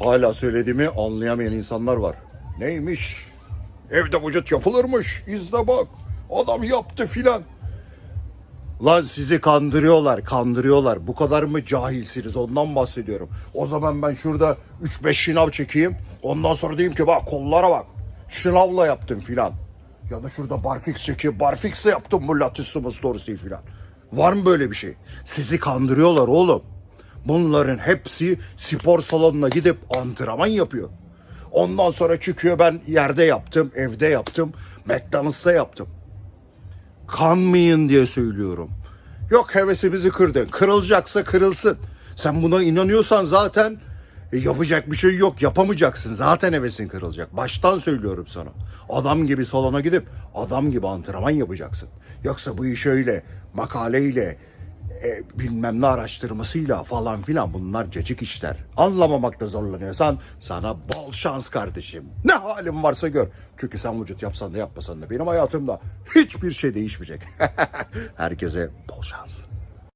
hala söylediğimi anlayamayan insanlar var. Neymiş? Evde vücut yapılırmış. İzle bak. Adam yaptı filan. Lan sizi kandırıyorlar, kandırıyorlar. Bu kadar mı cahilsiniz? Ondan bahsediyorum. O zaman ben şurada 3-5 şınav çekeyim. Ondan sonra diyeyim ki bak kollara bak. Şınavla yaptım filan. Ya da şurada barfix çekeyim. Barfix'le yaptım bu latissimus dorsi filan. Var mı böyle bir şey? Sizi kandırıyorlar oğlum. Bunların hepsi spor salonuna gidip antrenman yapıyor. Ondan sonra çıkıyor ben yerde yaptım, evde yaptım, McDonald's'ta yaptım kanmayın diye söylüyorum. Yok hevesimizi kırdın. Kırılacaksa kırılsın. Sen buna inanıyorsan zaten e, yapacak bir şey yok. Yapamayacaksın. Zaten hevesin kırılacak. Baştan söylüyorum sana. Adam gibi salona gidip adam gibi antrenman yapacaksın. Yoksa bu iş öyle makaleyle e, bilmem ne araştırmasıyla falan filan bunlar cacık işler. Anlamamakta zorlanıyorsan sana bol şans kardeşim. Ne halin varsa gör. Çünkü sen vücut yapsan da yapmasan da benim hayatımda hiçbir şey değişmeyecek. Herkese bol şans.